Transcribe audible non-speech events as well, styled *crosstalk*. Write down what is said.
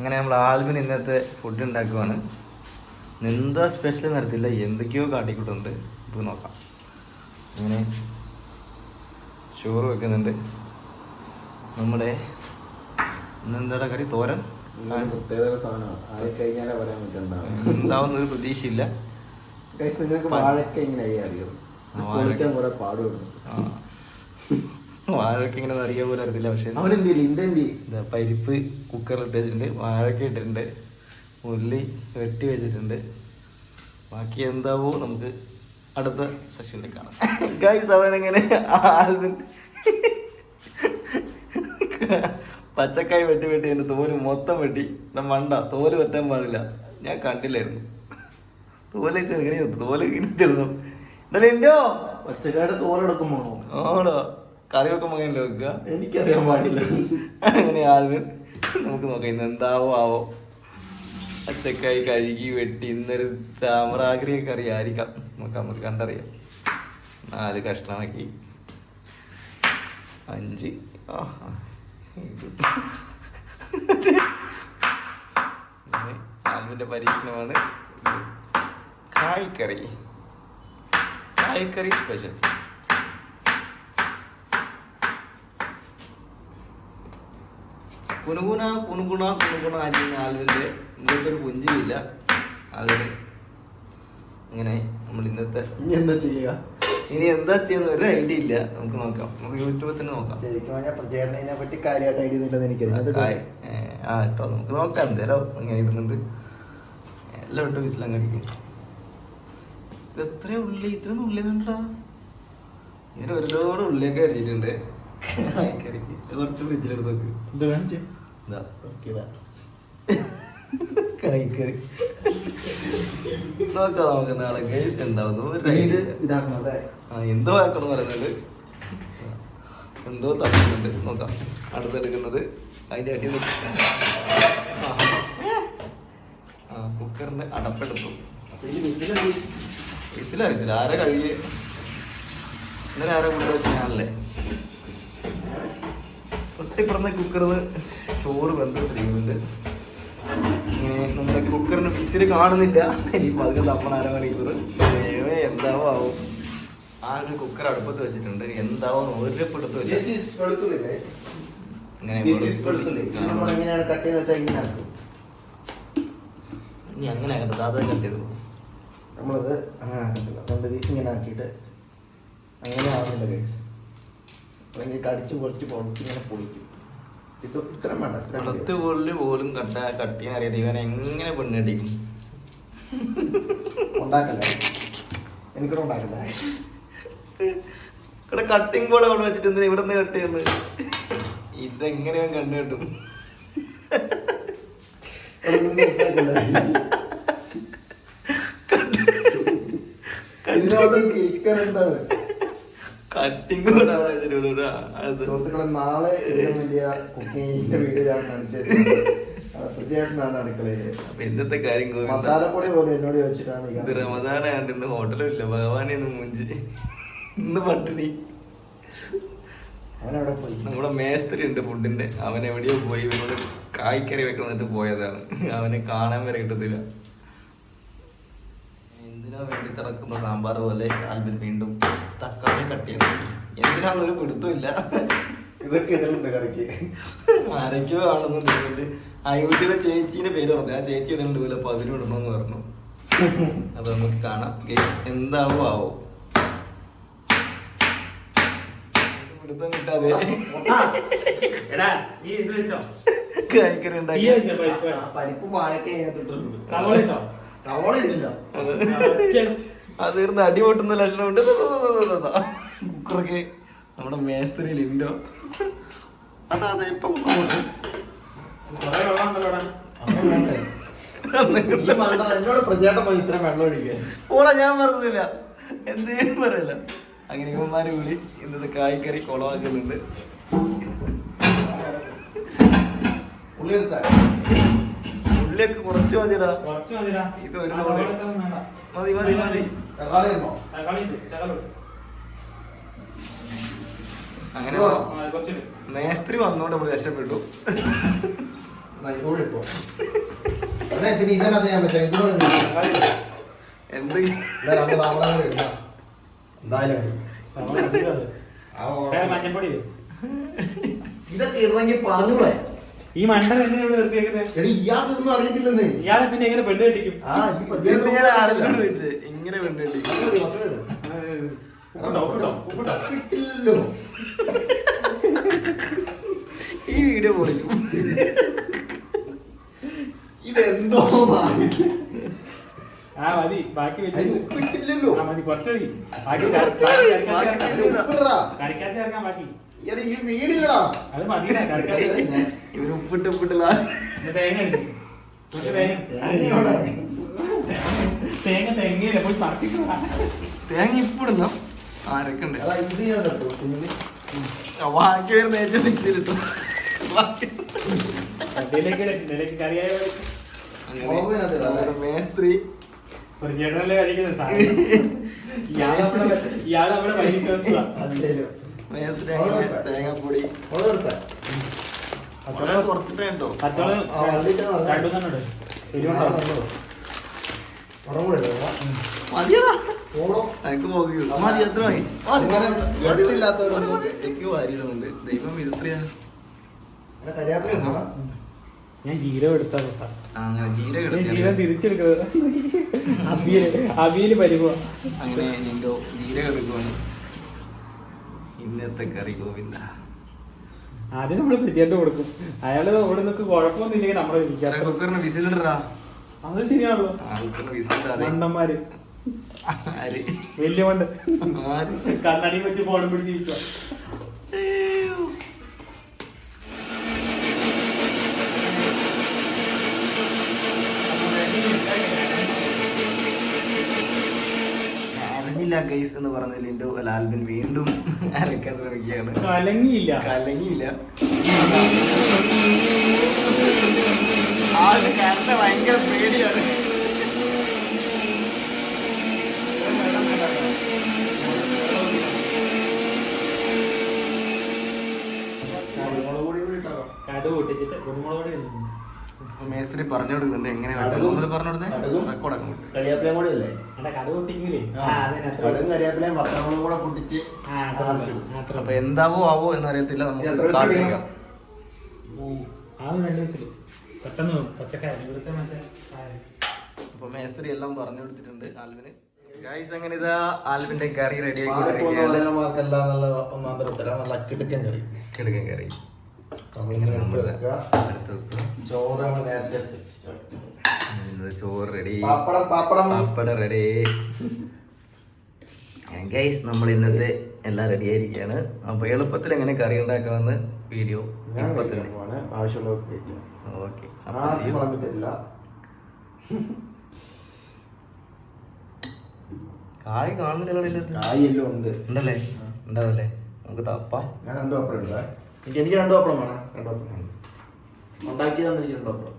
അങ്ങനെ നമ്മൾ ആൽബിന് ഇന്നത്തെ ഫുഡ് ഉണ്ടാക്കുവാണ് എന്താ സ്പെഷ്യൽ നടത്തില്ല എന്തൊക്കെയോ കാട്ടിക്കൂട്ടുണ്ട്. നമുക്ക് നോക്കാം. അങ്ങനെ ചോറ് വെക്കുന്നുണ്ട്. നമ്മുടെ ഇന്നെന്താ കറി തോരൻ? എന്താവുന്ന ഒരു പ്രതീക്ഷയില്ല. നിങ്ങൾക്ക് വാഴക്ക. ഇങ്ങനെ അറിയാം ആ, വാഴക്ക. വാഴയ്ക്ക് ഇങ്ങനെ നിറയെ പോലും അറിയത്തില്ല പക്ഷേ പരിപ്പ് കുക്കറിൽ ഇട്ട് വെച്ചിട്ടുണ്ട്. വാഴയ്ക്ക ഇട്ടിട്ടുണ്ട്. ഉള്ളി വെട്ടി വെച്ചിട്ടുണ്ട്. ബാക്കി എന്താവോ നമുക്ക് അടുത്ത സെഷനിൽ കാണാം. ഗൈസ് അവൻ എങ്ങനെ ആൽബിൻ. പച്ചക്കായ വെട്ടി വെട്ടി എന്റെ തോൽ മൊത്തം വെട്ടി. ഞാൻ മണ്ട തോൽ വെട്ടാൻ പാടില്ല. ഞാൻ കണ്ടില്ലായിരുന്നു. തോൽ ചെറുങ്ങനെ തോൽ ഇങ്ങനെ തരുന്നു എന്നാലും എന്റെയോ പച്ചക്കായുടെ തോലെടുക്കുമ്പോണോ? ആണോ? കറി വെക്കുമ്പോൾ അങ്ങനെ വെക്കുക? എനിക്കറിയാൻ പാടില്ല. അങ്ങനെ ആൽവിൻ നമുക്ക് നോക്കാം ഇന്ന് എന്താവോ ആവോ. അച്ചക്കായി കഴുകി വെട്ടി ഇന്നൊരു ചാമറാഗ്രിയൊക്കെ കറി ആയിരിക്കാം. നമുക്ക് നമുക്ക് കണ്ടറിയാം. നാല് കഷ്ണമാക്കി. അഞ്ച്. ആൽവിന്റെ പരീക്ഷണമാണ്. കായ്ക്കറി. കായ്ക്കറി സ്പെഷ്യൽ. കുനുകുന കുനുകുണ കുനുകുണ ആയിരിക്കുന്ന ആൽവിന്റെ ഇന്നത്തെ ഒരു പുഞ്ചിയില്ല അതിന് ഇങ്ങനെ നമ്മൾ ഇന്നത്തെ ഇനി എന്താ ചെയ്യുക? ഇനി എന്താ ചെയ്യുന്ന ഒരു ഐഡിയ ഇല്ല. നമുക്ക് നോക്കാം. നമുക്ക് യൂട്യൂബിൽ തന്നെ നോക്കാം. ശരിക്കും പറഞ്ഞാൽ പറ്റി കാര്യമായിട്ട് ഐഡിയ ഒന്നും എനിക്കറിയാം ആ, കേട്ടോ നമുക്ക് നോക്കാം. എന്തായാലും ഇങ്ങനെ ഇരുന്നുണ്ട് എല്ലാം ഇട്ട് വിസിലങ്ങ് അടിക്കും. ഇത് എത്ര ഉള്ളി? ഇത്ര ഉള്ളി കണ്ടാ ഇങ്ങനെ ഒരുപാട് ഉള്ളിയൊക്കെ ഇത് കുറച്ച് ഫ്രിഡ്ജിലെടുത്ത് വെക്ക് ഇത് കാണിച്ചേ. കായ്ക്കറി *laughs* നോക്കാം നമുക്ക് നാളെ ഗൈസ് എന്താവുന്നു. എന്തോ ആക്കണം പറയുന്നുണ്ട് എന്തോ തട്ടുന്നുണ്ട് നോക്കാം അടുത്തെടുക്കുന്നത് അതിന്റെ അടി ആ കുക്കറിന്റെ അടപ്പെടുത്തു. വിസിലറിയത്തില്ല ആരെ കഴുകി ഇന്നലെ ആരെ കൊണ്ടു വെച്ച ഞാനല്ലേ? തൊട്ടിപ്പുറന്ന കുക്കറിൽ ചോറ് വെന്തിരിക്കുന്നുണ്ട് ഇങ്ങനെ നമ്മുടെ കുക്കറിന് ഫിസിൽ കാണുന്നില്ല. ഇനിയിപ്പോൾ അതൊക്കെ തപ്പണ അരമണിക്കൂർ. മണിക്കൂർ എന്താവോ ആവും. ആ ഒരു കുക്കർ അടുപ്പത്ത് വെച്ചിട്ടുണ്ട്. എന്താവോ ഒരു ഇങ്ങനെ ഇനി അങ്ങനെ ആക്കട്ടെ അത് കട്ട് ചെയ്തു നമ്മളത് അങ്ങനെ ആക്കത്തില്ല. അതുകൊണ്ട് ഇത് ഇങ്ങനെ ആക്കിയിട്ട് അങ്ങനെ ആവുന്നില്ല ഗൈസ് അല്ലെങ്കിൽ കടിച്ചു പൊളിച്ച് പൊളിച്ച് ഇങ്ങനെ പൊളിക്കും. ഇത് ഇത്ര വേണ്ട ഇത്ര പൊള്ളി പോലും കട്ട കട്ട് ചെയ്യാൻ അറിയാതെ ഇവൻ എങ്ങനെ പെണ്ണടിക്കും? ഉണ്ടാക്കല്ല? എനിക്കിവിടെ ഉണ്ടാക്കല്ല ഇവിടെ കട്ടിങ് പോലെ അവിടെ വെച്ചിട്ട് എന്തിനാ ഇവിടെ നിന്ന് കട്ട് ചെയ്യുന്നത്? ഇതെങ്ങനെയാ കണ്ടു കിട്ടും? ചിക്കൻ എന്താണ് കട്ടിങ് സുഹൃത്തുക്കളെ നാളെ വലിയ കുക്കിങ്ങിന്റെ *laughs* വീഡിയോ ഞാൻ കാണിച്ചത് ഇന്നത്തെ കാര്യം ഗോവിന്ദ. മസാലപ്പൊടി പോലെ എന്നോട് ചോദിച്ചിട്ടാണ് ഇന്ന് ഹോട്ടലും ഇല്ല ഭഗവാനെ ഇന്ന് മുഞ്ചി. ഇന്ന് പട്ടിണി. അവനവിടെ പോയി. നമ്മുടെ മേസ്ത്രി ഉണ്ട് ഫുഡിന്റെ. അവൻ എവിടെയോ പോയി. ഇവനോട് കായ്ക്കറി വെക്കണമെന്നിട്ട് പോയതാണ്. അവനെ കാണാൻ വരെ കിട്ടത്തില്ല. എന്തിനാ വേണ്ടി തിറക്കുന്ന സാമ്പാർ പോലെ ആൽബിൻ വീണ്ടും തക്കാളി കട്ട് ചെയ്യാൻ എന്തിനാണ് ഒരു പിടുത്തമില്ല? ഇതൊക്കെ ഇടലുണ്ട് കറിക്ക്. ആരൊക്കെയോ ആണെന്നുണ്ടെങ്കിൽ അയോധ്യയുടെ ചേച്ചീന്റെ പേര് പറഞ്ഞു. ആ ചേച്ചി ഇടലുണ്ട് പോലെ അപ്പൊ അതിനും ഇടണമെന്ന് പറഞ്ഞു. അപ്പൊ നമുക്ക് കാണാം. എന്താവും ആവോ? പിടുത്തം കിട്ടാതെ. എടാ നീ ഇത് വെച്ചോ. പരിപ്പും. വാഴക്കെ അത്. അടി പൊട്ടുന്ന ലക്ഷണമുണ്ട് കുക്കറൊക്കെ നമ്മുടെ മേസ്ത്രിയിൽ ഇൻഡോ അതാ അതെ ഇപ്പൊ ഓടാ ഞാൻ പറഞ്ഞില്ല. എന്തേലും പറയല്ല. അങ്ങനെ ഇവന്മാര് കൂടി ഇന്നത്തെ കായ്ക്കറി കുളമാക്കുന്നുണ്ട് ഉള്ളി എടുത്താ ഉള്ളിയൊക്കെ കുറച്ച് മതിടാ കുറച്ച് മതിടാ ഇത് ഒരു ലോഡ്. മതി മതി മതി. അങ്ങനെ. മേസ്ത്രി വന്നോണ്ട് നമ്മൾ രക്ഷപ്പെട്ടു. എന്ത്? എന്തായാലും ഇതൊക്കെ ആ പറഞ്ഞു പറഞ്ഞൂടെ. ഈ മണ്ടൻ എങ്ങനെ ഇവിടെ നിർത്തിയേക്കുന്നത് എടി ഇയാൾക്കൊന്നും അറിയത്തില്ലെന്ന്. ഇയാളെ പിന്നെ എങ്ങനെ പെണ്ണ് കെട്ടിക്കും. ഇങ്ങനെ ഉപ്പുണ്ടോ കിട്ടില്ലല്ലോ. ഈ വീഡിയോ പൊളിക്കും ഇതെന്തോ. ആ മതി. ബാക്കി വെച്ചിട്ടില്ലല്ലോ ആ മതി. കുറച്ച് മതി. ബാക്കി കറിക്കാത്ത ഇറങ്ങാൻ ബാക്കി. ഈ വീടില്ലടാ. അത് മതി ഇവർ ഉപ്പിട്ട് ഉപ്പിട്ടില്ല തേങ്ങ തെങ്ങയില്ല പോയി പറിച്ചിട്ട് തേങ്ങ ഇപ്പിടുന്ന? ആരൊക്കെ ഉണ്ട്? ബാക്കി വരുന്ന ഏറ്റവും മിക്സിയിലിട്ടു മേസ്ത്രി. ഇയാളെ ഇയാളെ അവിടെ സാധനം *laughs* തേങ്ങാപ്പൊടി. കുറച്ചിട്ടേ. മതിയടാ എനിക്ക് മതി എത്ര മതി. എനിക്ക് വാരിയിടുന്നുണ്ട്. ദൈവം. ഞാൻ ജീരകം എടുത്താ ജീരകം. തിരിച്ചെടുക്കുന്നത്. അവിയൽ അവിയൽ പരിപാ അങ്ങനെ ജീരകം എടുക്കുവാണ്. ഇന്നത്തെ കറി ഗോവിന്ദ. ആദ്യം നമ്മൾ പ്രത്യേകം കൊടുക്കും. അയാൾ അവിടെ നിനക്ക് കുഴപ്പമൊന്നും ഇല്ലെങ്കിൽ നമ്മളെ വിളിക്കാം കുക്കറിന് വിസിലിടാ അത് ശരിയാണല്ലോ. കുക്കറിന് വിസിലിടാതെ വലിയ മണ്ട് കണ്ണടി വെച്ച് ഫോണും പിടിച്ചിരിക്കുക ഗൈസ് എന്ന് പറഞ്ഞതിൽ എന്റെ ലാൽബിൻ വീണ്ടും അരക്കാൻ ശ്രമിക്കുകയാണ് കലങ്ങിയില്ല. കലങ്ങിയില്ല. ആളുടെ ഭയങ്കര പേടിയാണ്. കടുവ് പൊട്ടിച്ചിട്ട് കുരുമുളക് പൊടി മേസ്ത്രി പറഞ്ഞു കൊടുക്കുന്നത് എങ്ങനെ കടുകും- പറഞ്ഞു കൊടുത്തേ? റെക്കോർഡ് റെക്കോർഡാക്കാൻ പറ്റും കരിയാപ്പിലയും കൂടി അല്ലേ എടാ കടു ആ. ആ അതിനകത്ത് കടുകും കരിയാപ്പിലയും പത്തമുളകും കൂടെ പൊട്ടിച്ച് ആ, അത്ര മതി. അത്ര അപ്പൊ എന്താവോ ആവോ എന്നറിയത്തില്ല നമുക്ക് കാത്തിരിക്കാം. അപ്പൊ മേസ്ത്രി എല്ലാം പറഞ്ഞു കൊടുത്തിട്ടുണ്ട് ആൽവിന്. ഗൈസ് അങ്ങനെ ഇതാ ആൽവിന്റെ കറി റെഡി ഒന്നാന്തര ഉത്തരം നല്ല കിടുക്കൻ കറി. കിടക്കൻ കറി. നമ്മളിങ്ങനെ. ചോറ് നമ്മൾ നേരത്തെ ചോറ് റെഡി പാപ്പടം പാപ്പടം. പപ്പട റെഡി ഗൈസ് നമ്മൾ ഇന്നത്തെ എല്ലാം റെഡി ആയിരിക്കുകയാണ് അപ്പൊ എളുപ്പത്തിൽ എങ്ങനെ കറി ഉണ്ടാക്കാമെന്ന് വീഡിയോ ഓക്കെ കായ് കാണുന്നില്ലല്ലോ ഇതിന്റെ അകത്ത്. ഉണ്ട്. ഉണ്ടല്ലേ? ഉണ്ടാവല്ലേ? നമുക്ക് തപ്പാം. ഞാൻ രണ്ട് എടുത്തേ. എനിക്ക് എനിക്ക് രണ്ട് പപ്പടം വേണം. രണ്ട് പപ്പടം ഉണ്ടാക്കിയതാണ് എനിക്ക് രണ്ട് പപ്പടം